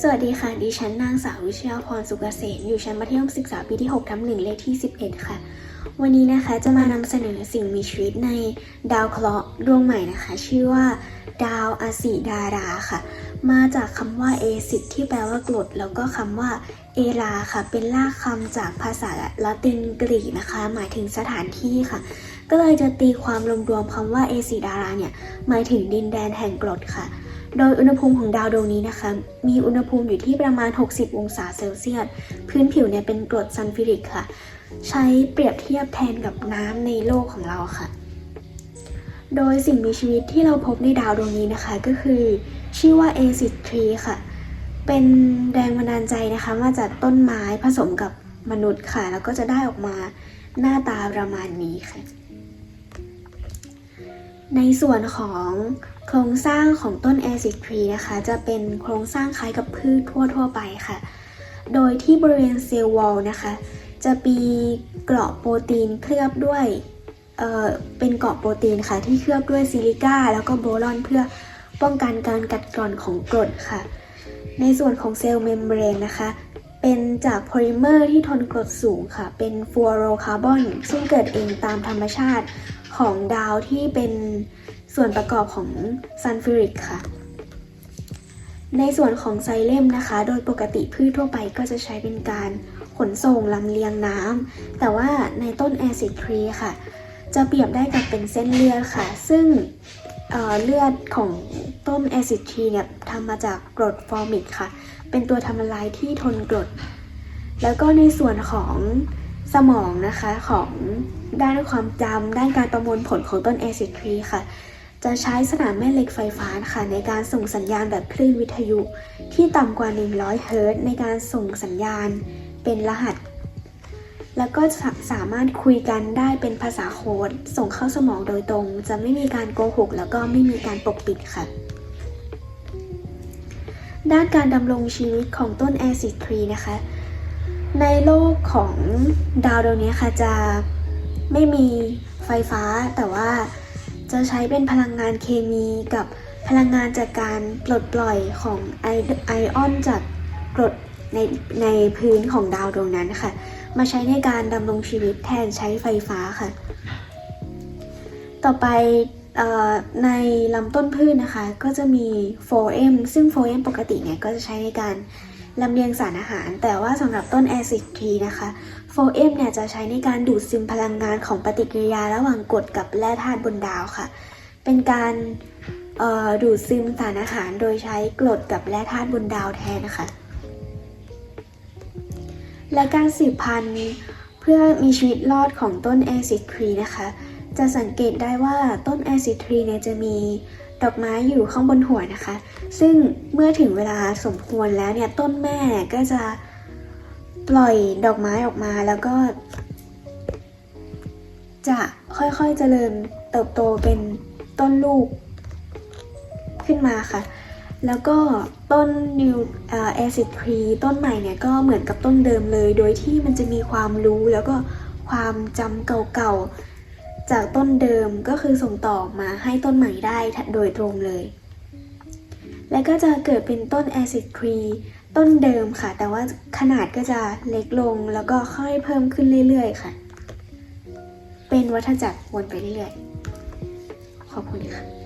สวัสดีค่ะ ดิฉันนางสาววิชยาพรสุกเกษมอยู่ชั้นมัธยมศึกษาปีที่ 6ทับหนึ่งเลขที่ 11 ค่ะ วันนี้นะคะจะมานำเสนอสิ่งมีชีวิตในดาวเคราะห์ดวงใหม่นะคะ ชื่อว่า ดาวอสิดาราค่ะ มาจากคำว่าเอซิดที่แปลว่ากรดแล้วก็คำว่าเอราค่ะ เป็นรากคำจากภาษาละตินกรีกนะคะ หมายถึงสถานที่ค่ะ ก็เลยจะตีความรวมๆคำว่าเอซิดาราเนี่ยหมายถึงดินแดนแห่งกรดค่ะ โดยอุณหภูมิของดาวดวงนี้นะคะ มีอุณหภูมิอยู่ที่ประมาณ 60 องศาเซลเซียส พื้นผิวเนี่ยเป็นกรดซัลฟิริกค่ะ ใช้เปรียบเทียบแทนกับน้ำในโลกของเราค่ะ โดยสิ่งมีชีวิตที่เราพบในดาวดวงนี้นะคะ ก็คือชื่อว่า acid tree ค่ะ เป็นแรงบันดาลใจนะคะมาจากต้นไม้ผสมกับมนุษย์ค่ะ แล้วก็จะได้ออกมาหน้าตาประมาณนี้ค่ะ ในส่วนของโครงสร้างของต้น acid tree นะคะ จะเป็นโครงสร้างคล้ายกับพืชทั่ว ๆ ไปค่ะ โดยที่บริเวณเซลล์วอลนะคะ จะมีเกราะโปรตีนเคลือบด้วยเเป็นเกราะโปรตีนค่ะ ที่เคลือบด้วยซิลิก้าแล้วก็โบรอนเพื่อป้องกันการกัดกร่อนของกรดค่ะ ในส่วนของเซลล์เมมเบรนนะคะ เป็นจากโพลิเมอร์ที่ทนกรดสูงค่ะ เป็นฟลูออโรคาร์บอนซึ่งเกิดเองตามธรรมชาติของดาวที่เป็น ส่วนประกอบของซัลฟิริกค่ะ ในส่วนของไซเลมนะคะ โดยปกติพืชทั่วไปก็จะใช้เป็นการขนส่งลำเลียงน้ำ แต่ว่าในต้นแอซิดทรีค่ะ จะเปรียบได้กับเป็นเส้นเลือดค่ะ ซึ่งเเลือดของต้นแอซิดทรีเนี่ยทำมาจากกรดฟอร์มิกค่ะ เป็นตัวทำละลายที่ทนกรด แล้วก็ในส่วนของสมองนะคะของด้านความจำด้านการประมวลผลของต้นแอซิดทรีค่ะ จะใช้สนามแม่เหล็กไฟฟ้าค่ะในการส่งสัญญาณแบบคลื่นวิทยุ ที่ต่ำกว่า 100 เฮิรตซ์ในการส่งสัญญาณเป็นรหัส แล้วก็สาสามารถคุยกันได้เป็นภาษาโค้ดส่งเข้าสมองโดยตรง จะไม่มีการโกหก แล้วก็ไม่มีการปกปิดค่ะ ด้านการดำรงชีวิตของต้นแอซิดทรีนะคะ ในโลกของดาวดวงนี้ค่ะจะไม่มีไฟฟ้าแต่ว่า จะใช้เป็นพลังงานเคมีกับพลังงานจากการปลดปล่อยของไอไอออนจากกรดในในพื้นของดาวดวงนั้นค่ะ มาใช้ในการดำรงชีวิตแทนใช้ไฟฟ้าค่ะ ต่อไปอในลำต้นพืชนะคะ ก็จะมีโฟเอมซึ่งโฟเอมปกติเนี่ยก็จะใช้ในการ ลำเลียงสารอาหาร แต่ว่าสำหรับต้นแอซิดทรีนะคะโฟเอมเนี่ยจะใช้ในการดูดซึมพลังงานของปฏิกิริยาระหว่างกรดกับแร่ธาตุบนดาวค่ะ เป็นการออดูดซึมสารอาหารโดยใช้กรดกับแร่ธาตุบนดาวแทนนะคะ และการสืบพันธุ์เพื่อมีชีวิตรอดของต้นแอซิดทรีนะคะ จะสังเกตได้ว่าต้นแอซิดทรีเนี่ยจะมี ดอกไม้อยู่ข้างบนหัวนะคะ ซึ่งเมื่อถึงเวลาสมควรแล้วเนี่ยต้นแม่ก็จะปล่อยดอกไม้ออกมาแล้วก็ จะค่อยๆเจริญเติบโตเป็นต้นลูกขึ้นมาค่ะ แล้วก็ต้นนิวแอซิดทรีต้นใหม่เนี่ยก็เหมือนกับต้นเดิมเลย โดยที่มันจะมีความรู้แล้วก็ความจำเก่าๆ จากต้นเดิมก็คือส่งต่อมาให้ต้นใหม่ได้โดยตรงเลย และก็จะเกิดเป็นต้นแอซิดทรีต้นเดิมค่ะ แต่ว่าขนาดก็จะเล็กลงแล้วก็ค่อยเพิ่มขึ้นเรื่อยๆค่ะ เป็นวัฏจักรวนไปเรื่อยๆ ขอบคุณค่ะ